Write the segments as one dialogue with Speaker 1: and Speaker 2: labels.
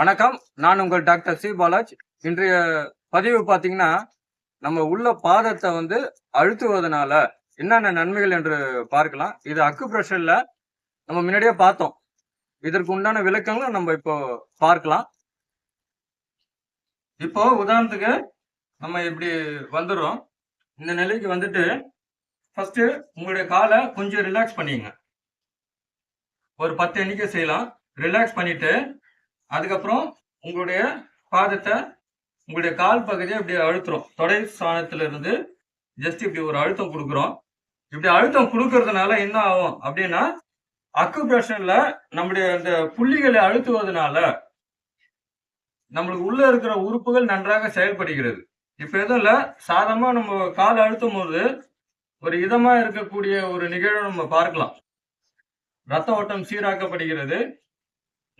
Speaker 1: வணக்கம். நான் உங்கள் டாக்டர் சி. பாலாஜ். இன்றைய பதிவு பார்த்தீங்கன்னா நம்ம உள்ள பாதத்தை வந்து அழுத்துவதனால என்னென்ன நன்மைகள் என்று பார்க்கலாம். இது அக்கு பிரஷரில் நம்ம முன்னாடியே பார்த்தோம். இதற்கு உண்டான விளக்கங்களும் நம்ம இப்போ பார்க்கலாம். இப்போ உதாரணத்துக்கு நம்ம இப்படி வந்துடுறோம். இந்த நிலைக்கு வந்துட்டு ஃபஸ்ட்டு உங்களுடைய காலை கொஞ்சம் ரிலாக்ஸ் பண்ணிங்க ஒரு பத்து எண்ணிக்கை செய்யலாம். ரிலாக்ஸ் பண்ணிட்டு அதுக்கப்புறம் உங்களுடைய பாதத்தை உங்களுடைய கால் பகுதியை இப்படி அழுத்துறோம். தொடை ஸ்தானத்திலிருந்து ஜஸ்ட் இப்படி ஒரு அழுத்தம் கொடுக்குறோம். இப்படி அழுத்தம் கொடுக்கறதுனால என்ன ஆகும் அப்படின்னா அக்குபிரஷன்ல நம்முடைய அந்த புள்ளிகளை அழுத்துவதனால நம்மளுக்கு உள்ள இருக்கிற உறுப்புகள் நன்றாக செயல்படுகிறது. இப்ப எதுவும் இல்ல. சாதமா நம்ம கால் அழுத்தும் போது ஒரு இதமா இருக்கக்கூடிய ஒரு நிகழ்வை நம்ம பார்க்கலாம். ரத்த ஓட்டம் சீராக்கப்படுகிறது.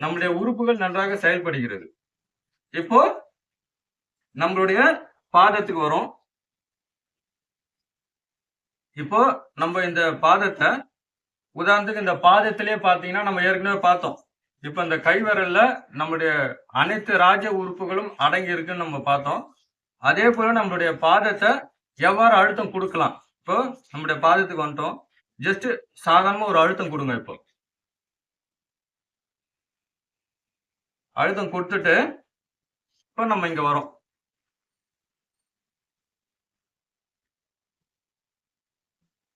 Speaker 1: நம்முடைய உறுப்புகள் நன்றாக செயல்படுகிறது. இப்போ நம்மளுடைய பாதத்துக்கு வரும். இப்போ நம்ம இந்த பாதத்தை உதாரணத்துக்கு இந்த பாதத்திலே பார்த்தீங்கன்னா நம்ம ஏற்கனவே பார்த்தோம். இப்போ இந்த கைவிரல்ல நம்முடைய அனைத்து ராஜ உறுப்புகளும் அடங்கி இருக்குன்னு நம்ம பார்த்தோம். அதே போல நம்மளுடைய பாதத்தை எவ்வாறு அழுத்தம் கொடுக்கலாம்? இப்போ நம்முடைய பாதத்துக்கு வந்துட்டோம். ஜஸ்ட் சாதாரண ஒரு அழுத்தம் கொடுங்க இப்போ. அழுத்தம் கொடுத்துட்டு இப்போ நம்ம இங்க வரோம்.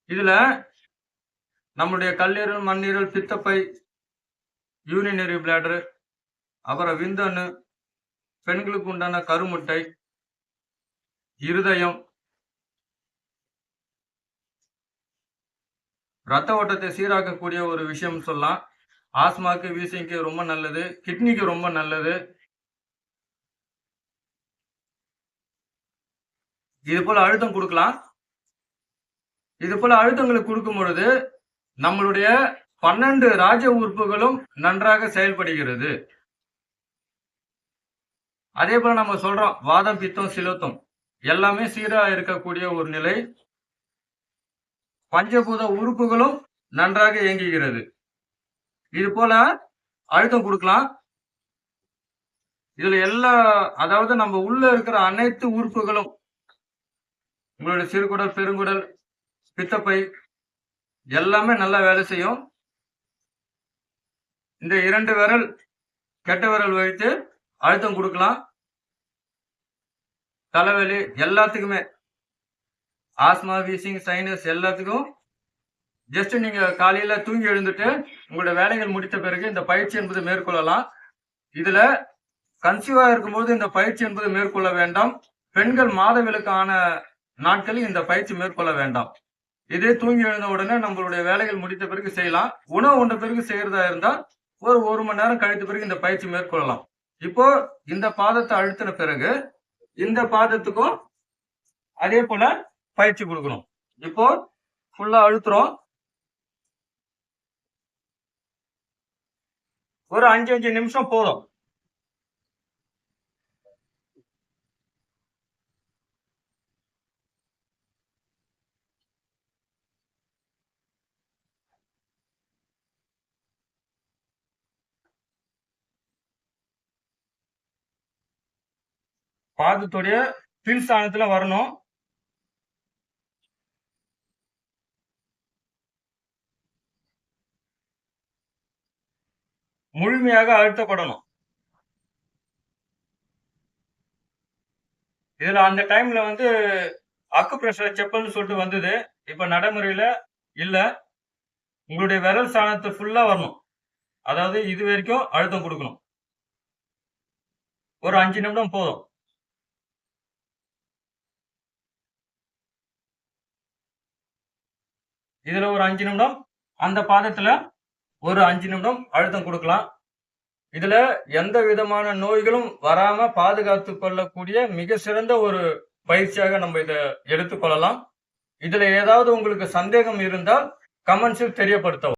Speaker 1: இதுல நம்மளுடைய கல்லீரல் மண்ணீரல் பித்தப்பை யூரினரி பிளாடரு அப்புறம் விந்தணு பெண்களுக்கு உண்டான கருமுட்டை இருதயம் ரத்த ஓட்டத்தை சீராக்கக்கூடிய ஒரு விஷயம் சொல்லலாம். ஆஸ்மாக்கு வீசிங்க்கு ரொம்ப நல்லது. கிட்னிக்கு ரொம்ப நல்லது. இது போல அழுத்தம் கொடுக்கலாம். இது போல அழுத்தங்களுக்கு கொடுக்கும் பொழுது நம்மளுடைய பன்னெண்டு ராஜ உறுப்புகளும் நன்றாக செயல்படுகிறது. அதே போல நம்ம சொல்றோம் வாதம் பித்தம் சிலத்தம் எல்லாமே சீரா இருக்கக்கூடிய ஒரு நிலை. பஞ்சபூத உறுப்புகளும் நன்றாக இயங்குகிறது. இது போல அழுத்தம் கொடுக்கலாம். இதுல எல்லா அதாவது நம்ம உள்ள இருக்கிற அனைத்து உறுப்புகளும் உங்களுடைய சிறுகுடல் பெருங்குடல் பித்தப்பை எல்லாமே நல்லா வேலை செய்யும். இந்த இரண்டு விரல் கெட்ட விரல் வைத்து அழுத்தம் கொடுக்கலாம். தலைவலி எல்லாத்துக்குமே. ஆஸ்மா வீசிங் சைனஸ் எல்லாத்துக்கும் ஜஸ்ட் நீங்க காலையில தூங்கி எழுந்துட்டு உங்களோட வேலைகள் முடித்த பிறகு இந்த பயிற்சி என்பது மேற்கொள்ளலாம். இதுல கன்சீவா இருக்கும்போது இந்த பயிற்சி என்பது மேற்கொள்ள வேண்டாம். பெண்கள் மாதவிலக்கான நாட்களில் இந்த பயிற்சி மேற்கொள்ள வேண்டாம். இதே தூங்கி எழுந்த உடனே நம்மளுடைய வேலைகள் முடித்த பிறகு செய்யலாம். உணவு உண்ட பிறகு செய்யறதா இருந்தா ஒரு ஒரு மணி நேரம் கழித்த பிறகு இந்த பயிற்சி மேற்கொள்ளலாம். இப்போ இந்த பாதத்தை அழுத்தின பிறகு இந்த பாதத்துக்கும் அதே போல பயிற்சி கொடுக்கணும். இப்போ ஃபுல்லா அழுத்துறோம். ஒரு அஞ்சு அஞ்சு நிமிஷம் போதும். பாதத்துடைய பின் ஸ்தானத்துல வரணும். முழுமையாக அழுத்தப்படணும். இதுல அந்த டைம்ல வந்து அக்கு பிரஷர் செப்பல்னு சொல்லிட்டு வந்தது. இப்ப நடைமுறையில இல்ல. உங்களுடைய விரல் ஸ்தானத்தை ஃபுல்லா வரணும். அதாவது இது வரைக்கும் அழுத்தம் கொடுக்கணும். ஒரு அஞ்சு நிமிடம் போதும். இதுல ஒரு அஞ்சு நிமிடம் அந்த பாதத்துல ஒரு அஞ்சு நிமிடம் அழுத்தம் கொடுக்கலாம். இதுல எந்த விதமான நோய்களும் வராம பாதுகாத்து கொள்ளக்கூடிய மிக சிறந்த ஒரு பயிற்சியாக நம்ம இதை எடுத்துக்கொள்ளலாம் இதுல ஏதாவது உங்களுக்கு சந்தேகம் இருந்தால் கமெண்ட்ஸில் தெரியப்படுத்தவும்.